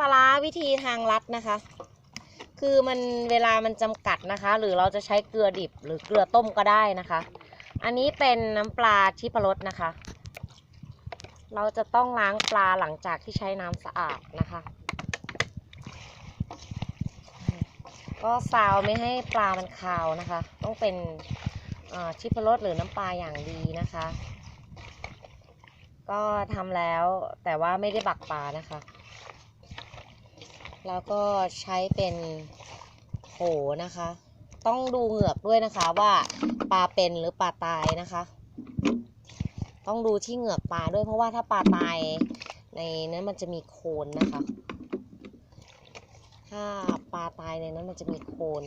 ปลาร้าวิธีทางลัดนะคะ คือมันเวลามันจำกัดนะคะ หรือเราจะใช้เกลือดิบหรือเกลือต้มก็ได้นะคะ อันนี้เป็นน้ำปลาชิพรสนะคะ เราจะต้องล้างปลาหลังจากที่ใช้น้ำสะอาดนะคะ ก็ซาวไม่ให้ปลามันคาวนะคะ ต้องเป็นชิพรสหรือน้ำปลาอย่างดีนะคะ ก็ทำแล้วแต่ว่าไม่ได้บักปลานะคะ แล้วก็ใช้เป็นโหนะคะ ต้องดูเหงือกด้วยนะคะว่าปลาเป็นหรือปลาตายนะคะ ต้องดูที่เหงือกปลาด้วยเพราะว่าถ้าปลาตายในนั้นมันจะมีโคนนะคะ ถ้าปลาตายในนั้นมันจะมีโคน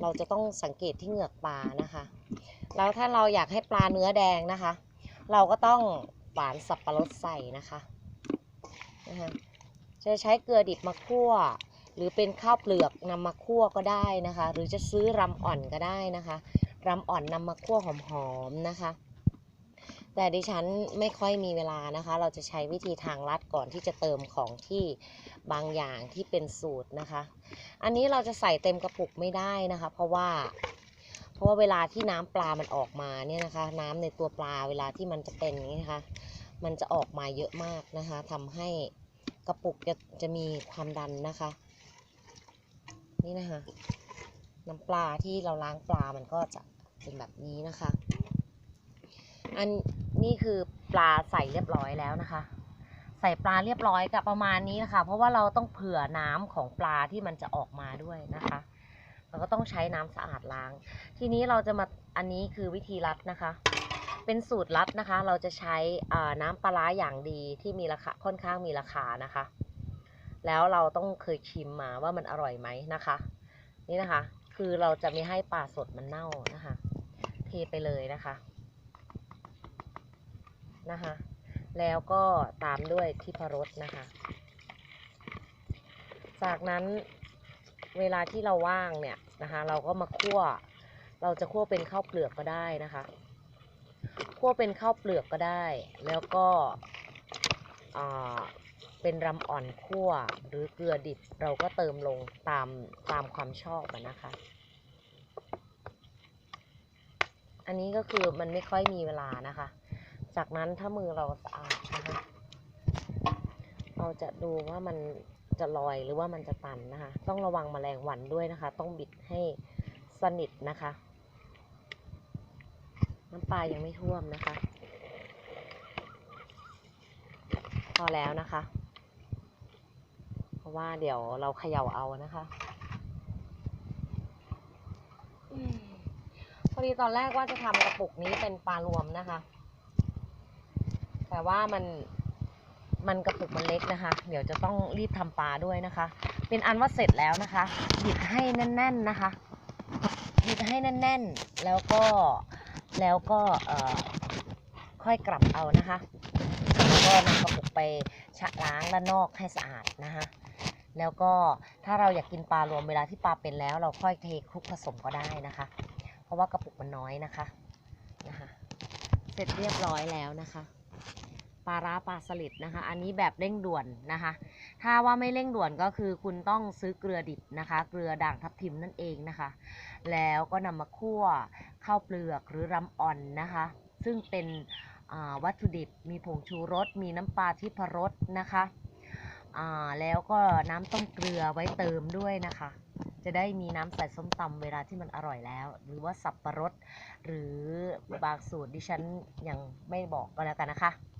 เราจะต้องสังเกตที่เหงือกปลานะคะ แล้วถ้าเราอยากให้ปลาเนื้อแดงนะคะ เราก็ต้องหวานสับปะรดใส่นะคะนะคะ จะใช้เกลือดิบมาคั่ว หรือเป็นข้าวเปลือกนำมาคั่วก็ได้นะคะ หรือจะซื้อรำอ่อนก็ได้นะคะรำอ่อนนำมาคั่วหอมๆนะคะ แต่ดิฉันไม่ค่อยมีเวลานะคะ เราจะใช้วิธีทางลัดก่อนที่จะเติมของที่บางอย่างที่เป็นสูตรนะคะ อันนี้เราจะใส่เต็มกระปุกไม่ได้นะคะ เพราะว่าเพราะว่าเวลาที่น้ำปลามันออกมาเนี่ยนะคะ น้ำในตัวปลาเวลาที่มันจะเป็นนี้นะคะ มันจะออกมาเยอะมากนะคะทำให้ กระปุกจะจะมีความดันนะคะ นี่นะคะ น้ำปลาที่เราล้างปลามันก็จะเป็นแบบนี้นะคะ อันนี่คือปลาใส่เรียบร้อยแล้วนะคะ ใส่ปลาเรียบร้อยกับประมาณนี้นะคะ เพราะว่าเราต้องเผื่อน้ำของปลาที่มันจะออกมาด้วยนะคะเราก็ต้องใช้น้ำสะอาดล้าง ทีนี้เราจะมาอันนี้คือวิธีรัดนะคะ เป็นสูตรลัดนะคะ เราจะใช้น้ำปลาร้าอย่างดีที่มีราคาค่อนข้างมีราคานะคะ แล้วเราต้องเคยชิมมาว่ามันอร่อยไหมนะคะ นี่นะคะ คือเราจะไม่ให้ปลาสดมันเน่านะคะ เทไปเลยนะคะนะคะ แล้วก็ตามด้วยทิพรสนะคะ จากนั้นเวลาที่เราว่างเนี่ยนะคะ เราก็มาคั่ว เราจะคั่วเป็นข้าวเปลือกก็ได้นะคะ คั่วเป็นข้าวเปลือกก็ได้ แล้วก็อ่าเป็นรำอ่อนคั่วหรือเกลือดิบเราก็เติมลงตามตามความชอบนะคะ อันนี้ก็คือมันไม่ค่อยมีเวลานะคะ จากนั้นถ้ามือเราสะอาดนะคะเราจะดูว่ามันจะลอยหรือว่ามันจะตันนะคะ ต้องระวังแมลงวันด้วยนะคะ ต้องบิดให้สนิทนะคะ น้ำปลายังไม่ท่วมนะคะ พอแล้วนะคะ เพราะว่าเดี๋ยวเราเขย่าเอานะคะอพอดีตอนแรกว่าจะทำกระปุกนี้เป็นปลารวมนะคะ แต่ว่ามันมันกระปุกมันเล็กนะคะ เดี๋ยวจะต้องรีบทำปลาด้วยนะคะ เป็นอันว่าเสร็จแล้วนะคะ บิดให้แน่น ๆนะคะ บิดให้แน่น ๆ แล้วก็ แล้วก็ค่อยกลับเอานะคะแล้วก็นำกระปุกไปชะล้างด้านนอกให้สะอาดนะคะแล้วก็ถ้าเราอยากกินปลารวมเวลาที่ปลาเป็นแล้ว เราค่อยเทคลุกผสมก็ได้นะคะ เพราะว่ากระปุกมันน้อยนะคะนะคะ เสร็จเรียบร้อยแล้วนะคะ ปลาร้าปลาสลิดนะคะ อันนี้แบบเร่งด่วนนะคะ ถ้าว่าไม่เร่งด่วนก็คือคุณต้องซื้อเกลือดิบนะคะ เกลือด่างทับทิมนั่นเองนะคะ แล้วก็นำมาคั่วข้าวเปลือกหรือรำอ่อนนะคะ ซึ่งเป็นอ่าวัตถุดิบมีผงชูรส มีน้ำปลาทิพรสนะคะอ่าแล้วก็น้ำต้มเกลือไว้เติมด้วยนะคะ จะได้มีน้ำใส่ส้มตำเวลาที่มันอร่อยแล้ว หรือว่าสับปะรด หรือบางสูตรดิฉันยังไม่บอกก็แล้วกันนะคะ